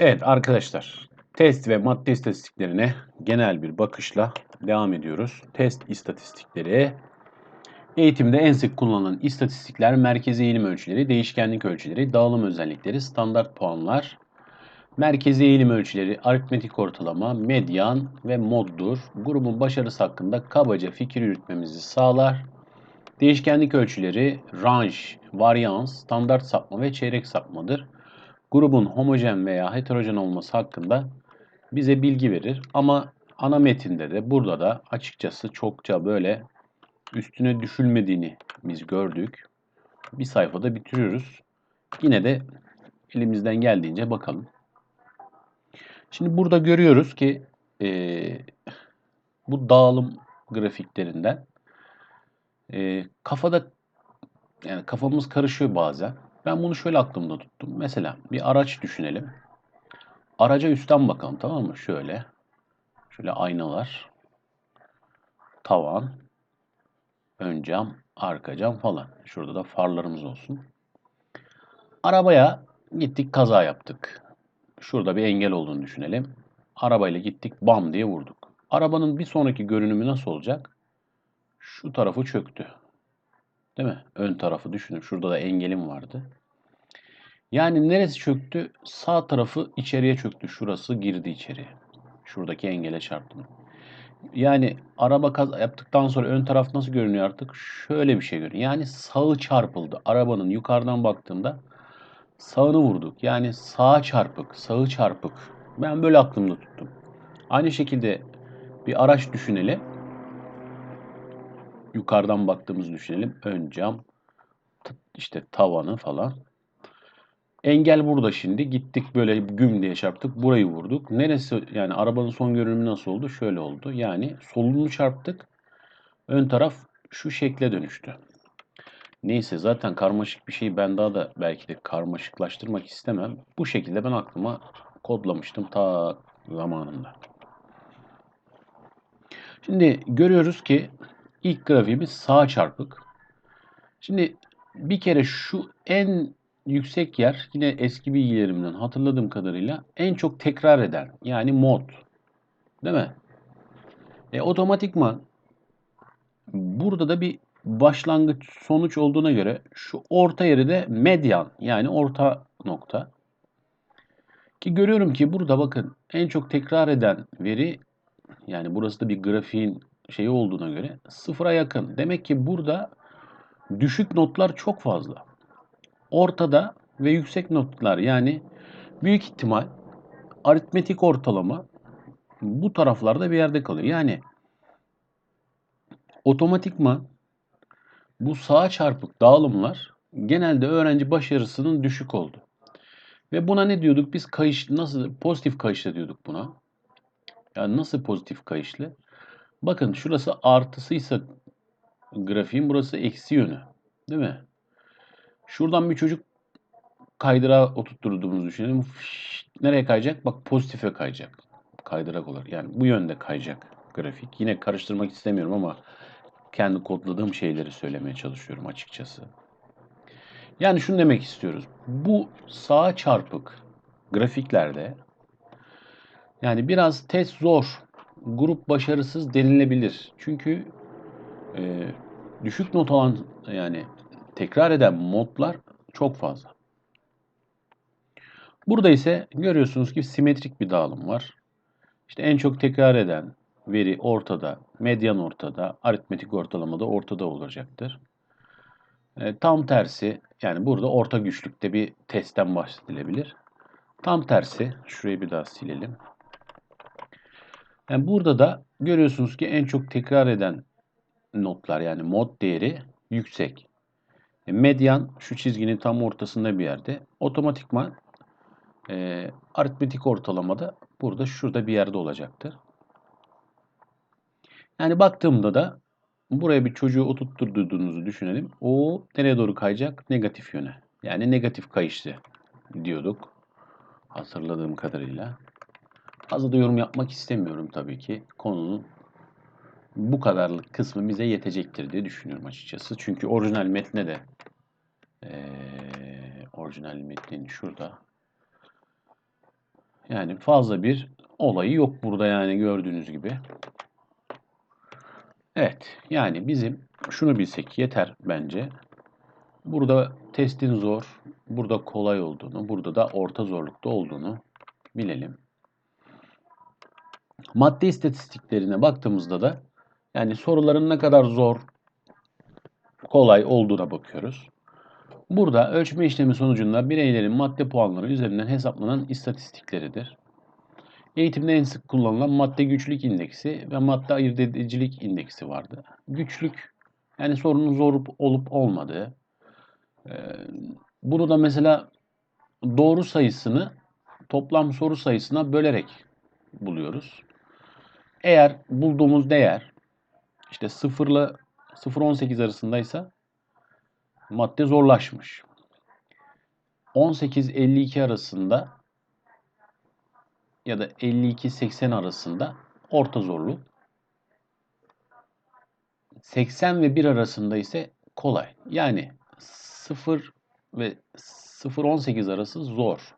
Evet arkadaşlar, test ve madde istatistiklerine genel bir bakışla devam ediyoruz. Test istatistikleri, eğitimde en sık kullanılan istatistikler, merkezi eğilim ölçüleri, değişkenlik ölçüleri, dağılım özellikleri, standart puanlar, merkezi eğilim ölçüleri, aritmetik ortalama, medyan ve moddur. Grubun başarısı hakkında kabaca fikir yürütmemizi sağlar. Değişkenlik ölçüleri, range, varyans, standart sapma ve çeyrek sapmadır grubun homojen veya heterojen olması hakkında bize bilgi verir. Ama ana metinde de burada da açıkçası çokça böyle üstüne düşülmediğini biz gördük. Bir sayfada bitiriyoruz. Yine de elimizden geldiğince bakalım. Şimdi burada görüyoruz ki e, bu dağılım grafiklerinden e, kafada yani kafamız karışıyor bazen. Ben bunu şöyle aklımda tuttum. Mesela bir araç düşünelim. Araca üstten bakalım tamam mı? Şöyle. Şöyle aynalar. Tavan. Ön cam, arka cam falan. Şurada da farlarımız olsun. Arabaya gittik kaza yaptık. Şurada bir engel olduğunu düşünelim. Arabayla gittik bam diye vurduk. Arabanın bir sonraki görünümü nasıl olacak? Şu tarafı çöktü. Değil mi? Ön tarafı düşünün. Şurada da engelim vardı. Yani neresi çöktü? Sağ tarafı içeriye çöktü. Şurası girdi içeri. Şuradaki engele çarptım. Yani araba kaza yaptıktan sonra ön taraf nasıl görünüyor artık? Şöyle bir şey görünüyor. Yani sağı çarpıldı. Arabanın yukarıdan baktığımda sağını vurduk. Yani sağa çarpık, sağı çarpık. Ben böyle aklımda tuttum. Aynı şekilde bir araç düşünelim yukarıdan baktığımızı düşünelim. Ön cam, işte tavanı falan. Engel burada şimdi. Gittik böyle güm diye çarptık. Burayı vurduk. Neresi yani arabanın son görünümü nasıl oldu? Şöyle oldu. Yani solunu çarptık. Ön taraf şu şekle dönüştü. Neyse zaten karmaşık bir şeyi ben daha da belki de karmaşıklaştırmak istemem. Bu şekilde ben aklıma kodlamıştım ta zamanında. Şimdi görüyoruz ki İlk grafiğimiz sağ çarpık. Şimdi bir kere şu en yüksek yer yine eski bilgilerimden hatırladığım kadarıyla en çok tekrar eden yani mod. Değil mi? E, otomatikman burada da bir başlangıç sonuç olduğuna göre şu orta yeri de medyan yani orta nokta. Ki görüyorum ki burada bakın en çok tekrar eden veri yani burası da bir grafiğin şeyi olduğuna göre sıfıra yakın. Demek ki burada düşük notlar çok fazla. Ortada ve yüksek notlar yani büyük ihtimal aritmetik ortalama bu taraflarda bir yerde kalıyor. Yani otomatikman bu sağ çarpık dağılımlar genelde öğrenci başarısının düşük oldu. Ve buna ne diyorduk? Biz kayış nasıl pozitif kayışlı diyorduk buna. Yani nasıl pozitif kayışlı? Bakın şurası artısıysa grafiğin burası eksi yönü. Değil mi? Şuradan bir çocuk kaydıra oturtturduğumuzu düşünelim. Nereye kayacak? Bak pozitife kayacak. Kaydırak olur. Yani bu yönde kayacak grafik. Yine karıştırmak istemiyorum ama kendi kodladığım şeyleri söylemeye çalışıyorum açıkçası. Yani şunu demek istiyoruz. Bu sağ çarpık grafiklerde yani biraz test zor grup başarısız denilebilir. Çünkü e, düşük not alan yani tekrar eden modlar çok fazla. Burada ise görüyorsunuz ki simetrik bir dağılım var. İşte en çok tekrar eden veri ortada, medyan ortada, aritmetik ortalama da ortada olacaktır. E, tam tersi yani burada orta güçlükte bir testten bahsedilebilir. Tam tersi şurayı bir daha silelim. Yani burada da görüyorsunuz ki en çok tekrar eden notlar yani mod değeri yüksek. E, medyan şu çizginin tam ortasında bir yerde. Otomatikman e, aritmetik ortalamada burada şurada bir yerde olacaktır. Yani baktığımda da buraya bir çocuğu oturtturduğunuzu düşünelim. O nereye doğru kayacak? Negatif yöne. Yani negatif kayışlı diyorduk. Hatırladığım kadarıyla. Fazla da yorum yapmak istemiyorum tabii ki. Konunun bu kadarlık kısmı bize yetecektir diye düşünüyorum açıkçası. Çünkü orijinal metne de ee, orijinal metnin şurada Yani fazla bir olayı yok burada yani gördüğünüz gibi. Evet yani bizim şunu bilsek yeter bence. Burada testin zor, burada kolay olduğunu, burada da orta zorlukta olduğunu bilelim. Madde istatistiklerine baktığımızda da yani soruların ne kadar zor, kolay olduğuna bakıyoruz. Burada ölçme işlemi sonucunda bireylerin madde puanları üzerinden hesaplanan istatistikleridir. Eğitimde en sık kullanılan madde güçlük indeksi ve madde ayırt edicilik indeksi vardı. Güçlük yani sorunun zor olup olmadığı. Bunu da mesela doğru sayısını toplam soru sayısına bölerek buluyoruz. Eğer bulduğumuz değer işte 0 ile 0-18 arasındaysa madde zorlaşmış. 18-52 arasında ya da 52-80 arasında orta zorluk. 80 ve 1 arasında ise kolay. Yani 0 ve 0-18 arası zor.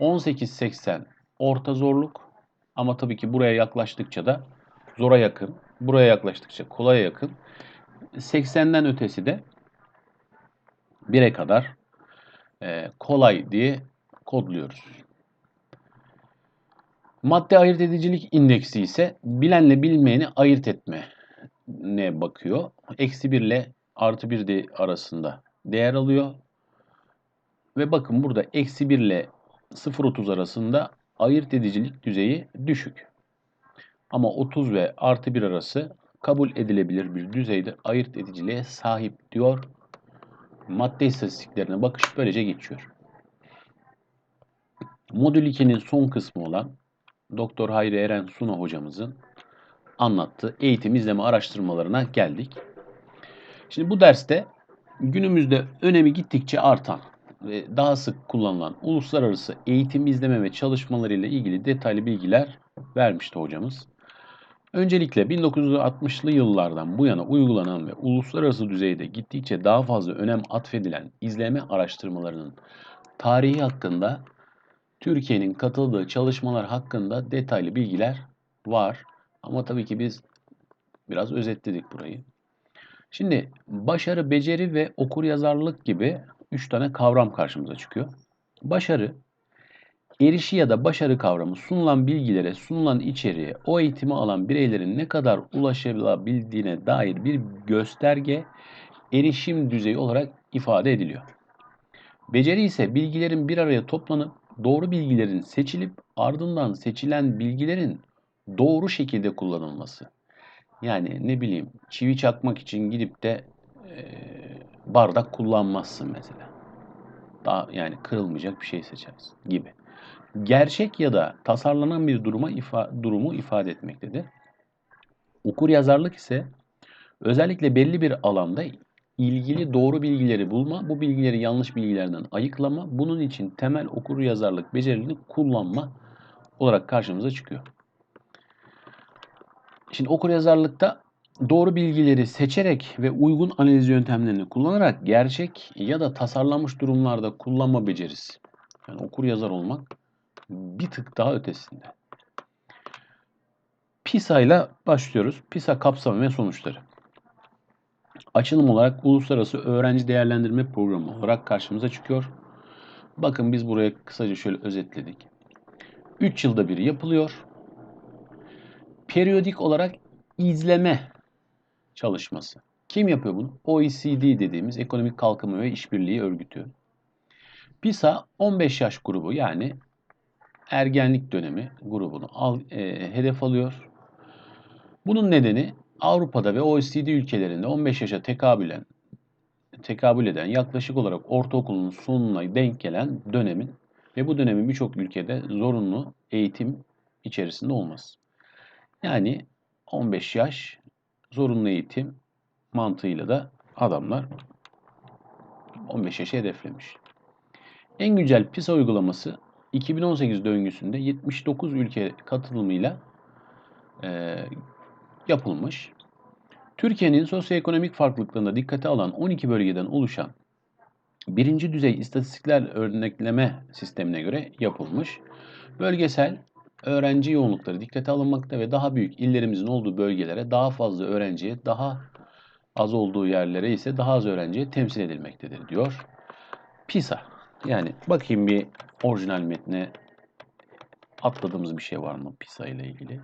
18-80 orta zorluk ama tabii ki buraya yaklaştıkça da zora yakın. Buraya yaklaştıkça kolaya yakın. 80'den ötesi de 1'e kadar e, kolay diye kodluyoruz. Madde ayırt edicilik indeksi ise bilenle bilmeyeni ayırt etme ne bakıyor. Eksi 1 ile artı 1 de arasında değer alıyor. Ve bakın burada eksi 1 ile 0.30 arasında ayırt edicilik düzeyi düşük. Ama 30 ve artı 1 arası kabul edilebilir bir düzeyde ayırt ediciliğe sahip diyor. Madde istatistiklerine bakış böylece geçiyor. Modül 2'nin son kısmı olan Doktor Hayri Eren Suna hocamızın anlattığı eğitim izleme araştırmalarına geldik. Şimdi bu derste günümüzde önemi gittikçe artan ve daha sık kullanılan uluslararası eğitim izleme ve çalışmaları ile ilgili detaylı bilgiler vermişti hocamız. Öncelikle 1960'lı yıllardan bu yana uygulanan ve uluslararası düzeyde gittikçe daha fazla önem atfedilen izleme araştırmalarının tarihi hakkında Türkiye'nin katıldığı çalışmalar hakkında detaylı bilgiler var. Ama tabii ki biz biraz özetledik burayı. Şimdi başarı, beceri ve okuryazarlık gibi 3 tane kavram karşımıza çıkıyor. Başarı, erişi ya da başarı kavramı sunulan bilgilere, sunulan içeriğe, o eğitimi alan bireylerin ne kadar ulaşabildiğine dair bir gösterge, erişim düzeyi olarak ifade ediliyor. Beceri ise bilgilerin bir araya toplanıp doğru bilgilerin seçilip ardından seçilen bilgilerin doğru şekilde kullanılması. Yani ne bileyim çivi çakmak için gidip de e, bardak kullanmazsın mesela. Daha yani kırılmayacak bir şey seçersin gibi. Gerçek ya da tasarlanan bir duruma ifa, durumu ifade etmektedir. Okur yazarlık ise özellikle belli bir alanda ilgili doğru bilgileri bulma, bu bilgileri yanlış bilgilerden ayıklama, bunun için temel okur yazarlık becerilerini kullanma olarak karşımıza çıkıyor. Şimdi okur yazarlıkta doğru bilgileri seçerek ve uygun analiz yöntemlerini kullanarak gerçek ya da tasarlanmış durumlarda kullanma becerisi. Yani okur yazar olmak bir tık daha ötesinde. PISA ile başlıyoruz. PISA kapsamı ve sonuçları. Açılım olarak Uluslararası Öğrenci Değerlendirme Programı olarak karşımıza çıkıyor. Bakın biz buraya kısaca şöyle özetledik. 3 yılda bir yapılıyor. Periyodik olarak izleme çalışması. Kim yapıyor bunu? OECD dediğimiz Ekonomik Kalkınma ve İşbirliği Örgütü. PISA 15 yaş grubu yani ergenlik dönemi grubunu al, e, hedef alıyor. Bunun nedeni Avrupa'da ve OECD ülkelerinde 15 yaşa tekabülen tekabül eden yaklaşık olarak ortaokulun sonuna denk gelen dönemin ve bu dönemin birçok ülkede zorunlu eğitim içerisinde olması. Yani 15 yaş zorunlu eğitim mantığıyla da adamlar 15 yaşı hedeflemiş. En güncel PISA uygulaması 2018 döngüsünde 79 ülke katılımıyla e, yapılmış. Türkiye'nin sosyoekonomik farklılıklarına dikkate alan 12 bölgeden oluşan birinci düzey istatistikler örnekleme sistemine göre yapılmış. Bölgesel öğrenci yoğunlukları dikkate alınmakta ve daha büyük illerimizin olduğu bölgelere daha fazla öğrenciye, daha az olduğu yerlere ise daha az öğrenciye temsil edilmektedir diyor. PISA. Yani bakayım bir orijinal metne atladığımız bir şey var mı PISA ile ilgili?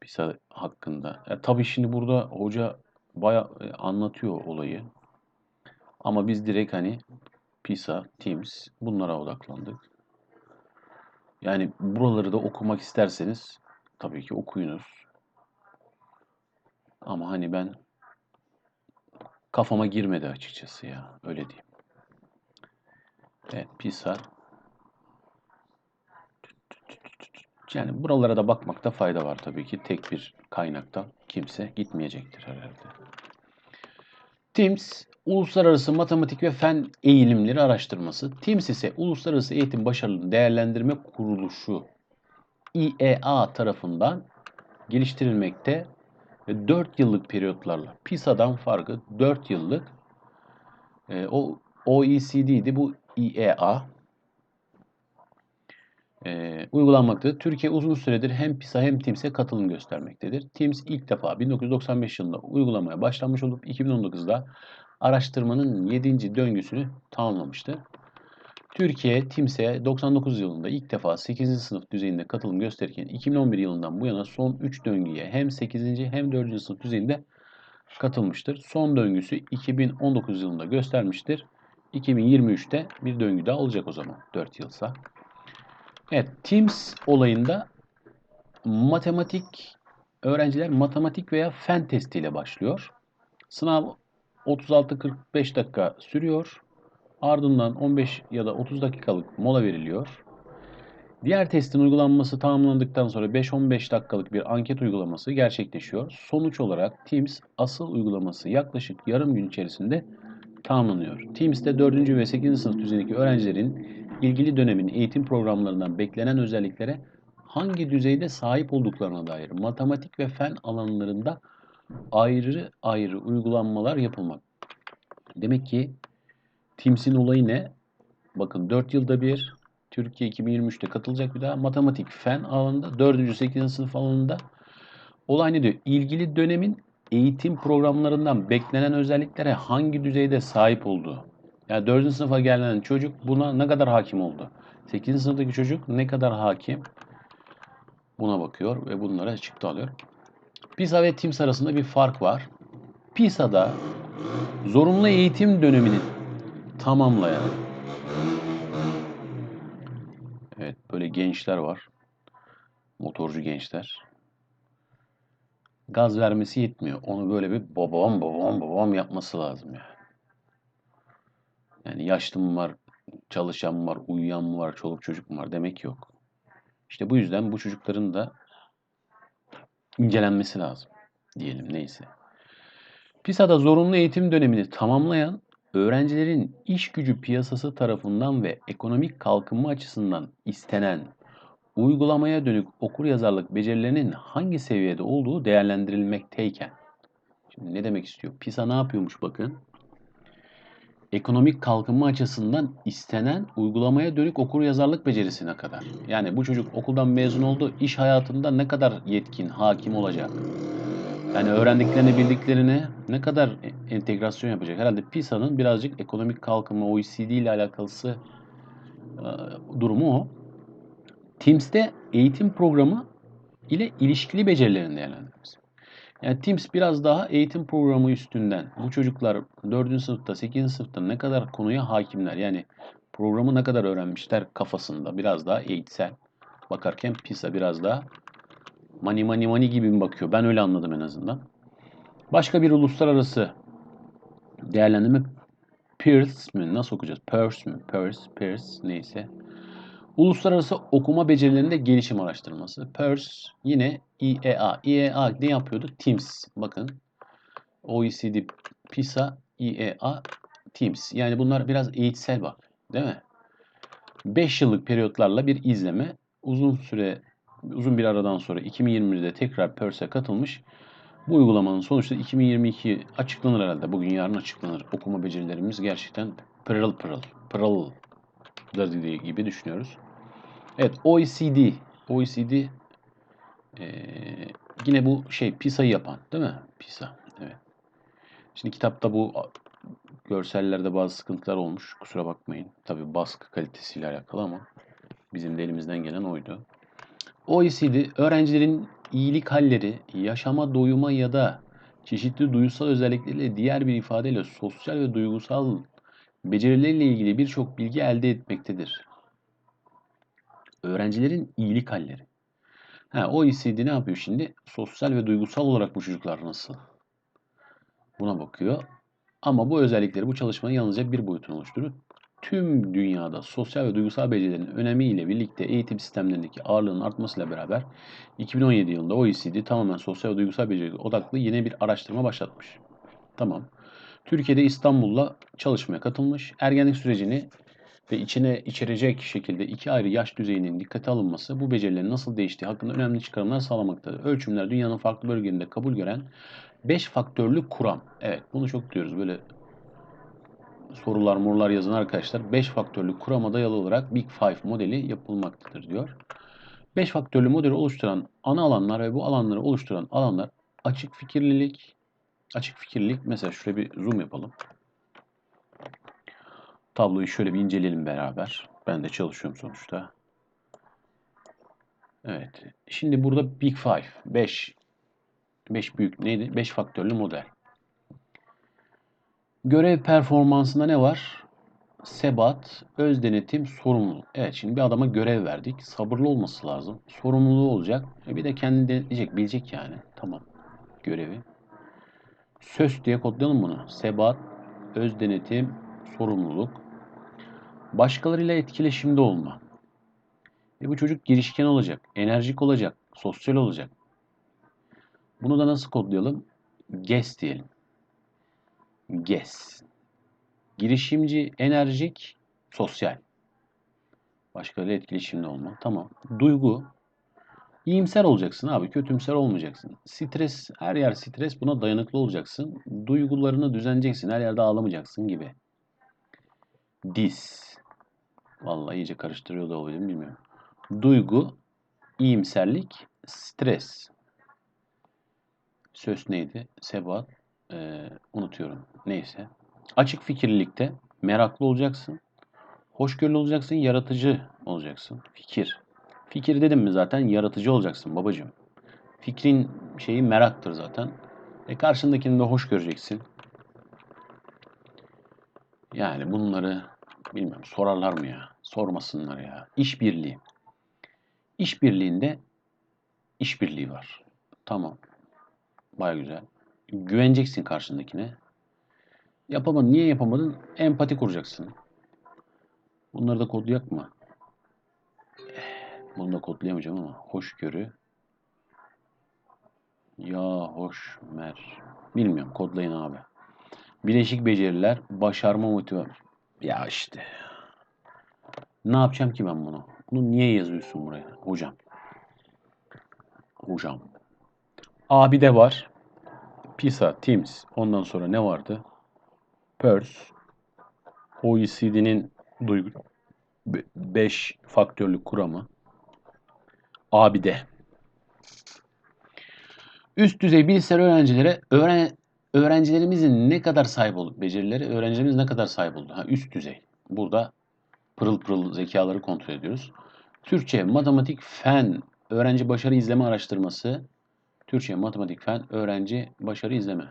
PISA hakkında. Ya, tabii şimdi burada hoca bayağı e, anlatıyor olayı. Ama biz direkt hani PISA, Teams bunlara odaklandık. Yani buraları da okumak isterseniz tabii ki okuyunuz. Ama hani ben kafama girmedi açıkçası ya. Öyle diyeyim. Evet, PISA. Yani buralara da bakmakta fayda var tabii ki. Tek bir kaynaktan kimse gitmeyecektir herhalde. TIMS, Uluslararası Matematik ve Fen Eğilimleri Araştırması. TIMS ise Uluslararası Eğitim Başarılı Değerlendirme Kuruluşu IEA tarafından geliştirilmekte ve 4 yıllık periyotlarla PISA'dan farkı 4 yıllık e, o OECD'di bu IEA e, uygulanmaktadır. Türkiye uzun süredir hem PISA hem TIMS'e katılım göstermektedir. TIMS ilk defa 1995 yılında uygulamaya başlanmış olup 2019'da araştırmanın 7. döngüsünü tamamlamıştı. Türkiye TIMS'e 99 yılında ilk defa 8. sınıf düzeyinde katılım gösterirken 2011 yılından bu yana son 3 döngüye hem 8. hem 4. sınıf düzeyinde katılmıştır. Son döngüsü 2019 yılında göstermiştir. 2023'te bir döngü daha olacak o zaman 4 yılsa. Evet, Teams olayında matematik öğrenciler matematik veya fen testiyle başlıyor. Sınav 36-45 dakika sürüyor. Ardından 15 ya da 30 dakikalık mola veriliyor. Diğer testin uygulanması tamamlandıktan sonra 5-15 dakikalık bir anket uygulaması gerçekleşiyor. Sonuç olarak Teams asıl uygulaması yaklaşık yarım gün içerisinde tamamlanıyor. Teams'te 4. ve 8. sınıf düzeyindeki öğrencilerin ilgili dönemin eğitim programlarından beklenen özelliklere hangi düzeyde sahip olduklarına dair matematik ve fen alanlarında ayrı ayrı uygulanmalar yapılmak. Demek ki Teams'in olayı ne? Bakın 4 yılda bir Türkiye 2023'te katılacak bir daha matematik fen alanında 4. 8. sınıf alanında olay ne diyor? İlgili dönemin eğitim programlarından beklenen özelliklere hangi düzeyde sahip olduğu. Yani 4. sınıfa gelen çocuk buna ne kadar hakim oldu? 8. sınıftaki çocuk ne kadar hakim? Buna bakıyor ve bunlara çıktı alıyor. PISA ve TIMS arasında bir fark var. PISA'da zorunlu eğitim dönemini tamamlayan Evet böyle gençler var. Motorcu gençler. Gaz vermesi yetmiyor. Onu böyle bir babam babam babam yapması lazım yani. Yani yaşlı mı var, çalışan mı var, uyuyan mı var, çoluk çocuk mu var demek yok. İşte bu yüzden bu çocukların da incelenmesi lazım diyelim neyse. PISA'da zorunlu eğitim dönemini tamamlayan öğrencilerin iş gücü piyasası tarafından ve ekonomik kalkınma açısından istenen uygulamaya dönük okur yazarlık becerilerinin hangi seviyede olduğu değerlendirilmekteyken. Şimdi ne demek istiyor? PISA ne yapıyormuş bakın ekonomik kalkınma açısından istenen uygulamaya dönük okur yazarlık becerisine kadar. Yani bu çocuk okuldan mezun oldu, iş hayatında ne kadar yetkin, hakim olacak? Yani öğrendiklerini, bildiklerini ne kadar e, entegrasyon yapacak? Herhalde PISA'nın birazcık ekonomik kalkınma, OECD ile alakalısı e, durumu o. TIMS'te eğitim programı ile ilişkili becerilerini değerlendirmesi. Yani Teams biraz daha eğitim programı üstünden. Bu çocuklar 4. sınıfta, 8. sınıfta ne kadar konuya hakimler. Yani programı ne kadar öğrenmişler kafasında. Biraz daha eğitsel. Bakarken PISA biraz daha mani mani mani gibi mi bakıyor? Ben öyle anladım en azından. Başka bir uluslararası değerlendirme Peirce mi? Nasıl okuyacağız? Peirce mi? Peirce, Peirce neyse. Uluslararası okuma becerilerinde gelişim araştırması. PERS yine IEA. IEA ne yapıyordu? TIMS. Bakın OECD, PISA, IEA, TIMS. Yani bunlar biraz eğitsel bak. Değil mi? 5 yıllık periyotlarla bir izleme. Uzun süre, uzun bir aradan sonra 2020'de tekrar PERS'e katılmış. Bu uygulamanın sonuçta 2022 açıklanır herhalde. Bugün yarın açıklanır. Okuma becerilerimiz gerçekten pırıl pırıl, pırıl gibi düşünüyoruz. Evet OECD. OECD ee, yine bu şey PISA'yı yapan değil mi? PISA. Evet. Şimdi kitapta bu görsellerde bazı sıkıntılar olmuş. Kusura bakmayın. Tabi baskı kalitesiyle alakalı ama bizim de elimizden gelen oydu. OECD öğrencilerin iyilik halleri, yaşama doyuma ya da çeşitli duygusal özellikleriyle diğer bir ifadeyle sosyal ve duygusal becerileriyle ilgili birçok bilgi elde etmektedir. Öğrencilerin iyilik halleri. Ha, OECD ne yapıyor şimdi? Sosyal ve duygusal olarak bu çocuklar nasıl? Buna bakıyor. Ama bu özellikleri bu çalışmanın yalnızca bir boyutunu oluşturur. Tüm dünyada sosyal ve duygusal becerilerin önemiyle birlikte eğitim sistemlerindeki ağırlığının artmasıyla beraber 2017 yılında OECD tamamen sosyal ve duygusal beceri odaklı yeni bir araştırma başlatmış. Tamam. Türkiye'de İstanbul'la çalışmaya katılmış. Ergenlik sürecini ve içine içerecek şekilde iki ayrı yaş düzeyinin dikkate alınması bu becerilerin nasıl değiştiği hakkında önemli çıkarımlar sağlamaktadır. Ölçümler dünyanın farklı bölgelerinde kabul gören 5 faktörlü kuram. Evet bunu çok diyoruz böyle sorular morlar yazın arkadaşlar. 5 faktörlü kurama dayalı olarak Big Five modeli yapılmaktadır diyor. 5 faktörlü modeli oluşturan ana alanlar ve bu alanları oluşturan alanlar açık fikirlilik, açık fikirlilik mesela şuraya bir zoom yapalım. Tabloyu şöyle bir inceleyelim beraber. Ben de çalışıyorum sonuçta. Evet. Şimdi burada Big Five. 5. 5 büyük neydi? 5 faktörlü model. Görev performansında ne var? Sebat, öz denetim, sorumluluk. Evet şimdi bir adama görev verdik. Sabırlı olması lazım. Sorumluluğu olacak. E bir de kendini denetleyecek, bilecek yani. Tamam. Görevi. Söz diye kodlayalım bunu. Sebat, öz denetim, sorumluluk. Başkalarıyla etkileşimde olma. E bu çocuk girişken olacak, enerjik olacak, sosyal olacak. Bunu da nasıl kodlayalım? GES diyelim. GES. Girişimci, enerjik, sosyal. Başkalarıyla etkileşimde olma. Tamam. Duygu. İyimser olacaksın abi. Kötümser olmayacaksın. Stres, her yer stres. Buna dayanıklı olacaksın. Duygularını düzenleyeceksin. Her yerde ağlamayacaksın gibi. Dis. Vallahi iyice karıştırıyor da olabilirim bilmiyorum. Duygu, iyimserlik, stres. Söz neydi? Sebat. Ee, unutuyorum. Neyse. Açık fikirlilikte meraklı olacaksın. Hoşgörülü olacaksın, yaratıcı olacaksın. Fikir. Fikir dedim mi zaten yaratıcı olacaksın babacığım. Fikrin şeyi meraktır zaten. E karşındakini de hoş göreceksin. Yani bunları bilmiyorum sorarlar mı ya? Sormasınlar ya. İşbirliği. İşbirliğinde işbirliği var. Tamam. Baya güzel. Güveneceksin karşındakine. Yapamadın. Niye yapamadın? Empati kuracaksın. Bunları da kodlayak mı? Bunu da kodlayamayacağım ama. Hoşgörü. Ya hoş mer. Bilmiyorum. Kodlayın abi. Bileşik beceriler. Başarma motivasyon. Ya işte. Ne yapacağım ki ben bunu? Bunu niye yazıyorsun buraya? Hocam. Hocam. Abi de var. PISA, Teams. Ondan sonra ne vardı? PERS. OECD'nin duygu 5 faktörlü kuramı. ABİDE. Üst düzey bilgisayar öğrencilere öğren öğrencilerimizin ne kadar sahip olduk becerileri, öğrencilerimiz ne kadar sahip oldu? Ha, üst düzey. Burada pırıl pırıl zekaları kontrol ediyoruz. Türkçe, matematik, fen, öğrenci başarı izleme araştırması. Türkçe, matematik, fen, öğrenci başarı izleme.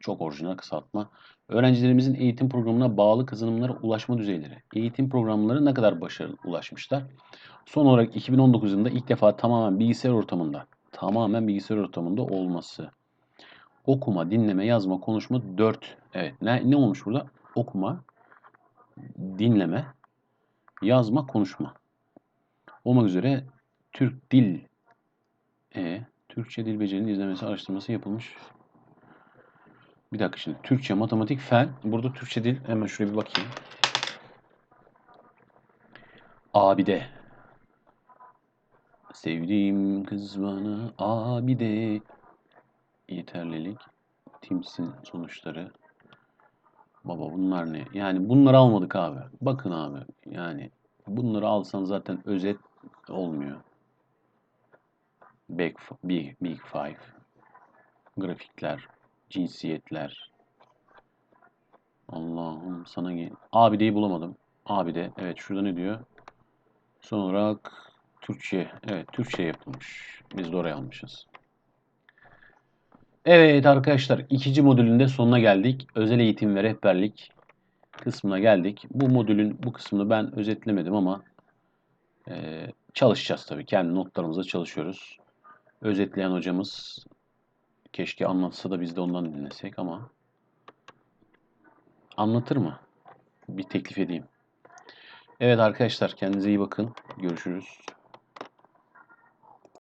Çok orijinal kısaltma. Öğrencilerimizin eğitim programına bağlı kazanımlara ulaşma düzeyleri. Eğitim programları ne kadar başarılı ulaşmışlar? Son olarak 2019 yılında ilk defa tamamen bilgisayar ortamında, tamamen bilgisayar ortamında olması. Okuma, dinleme, yazma, konuşma 4. Evet ne, ne olmuş burada? Okuma, dinleme, yazma, konuşma. Olmak üzere Türk Dil e, Türkçe Dil Beceri'nin izlemesi araştırması yapılmış. Bir dakika şimdi. Türkçe, matematik, fen. Burada Türkçe dil. Hemen şuraya bir bakayım. Abide. Sevdiğim kız bana abide. Yeterlilik. Tims'in sonuçları. Baba bunlar ne? Yani bunları almadık abi. Bakın abi. Yani Bunları alsan zaten özet olmuyor. Big, Big, Big Five. Grafikler, cinsiyetler. Allah'ım sana gel. Abideyi bulamadım. Abide. Evet şurada ne diyor? Son olarak Türkçe. Evet Türkçe yapılmış. Biz de oraya almışız. Evet arkadaşlar ikinci modülün de sonuna geldik. Özel eğitim ve rehberlik kısmına geldik. Bu modülün bu kısmını ben özetlemedim ama e, çalışacağız tabii. Kendi notlarımızda çalışıyoruz. Özetleyen hocamız keşke anlatsa da biz de ondan dinlesek ama anlatır mı? Bir teklif edeyim. Evet arkadaşlar kendinize iyi bakın. Görüşürüz.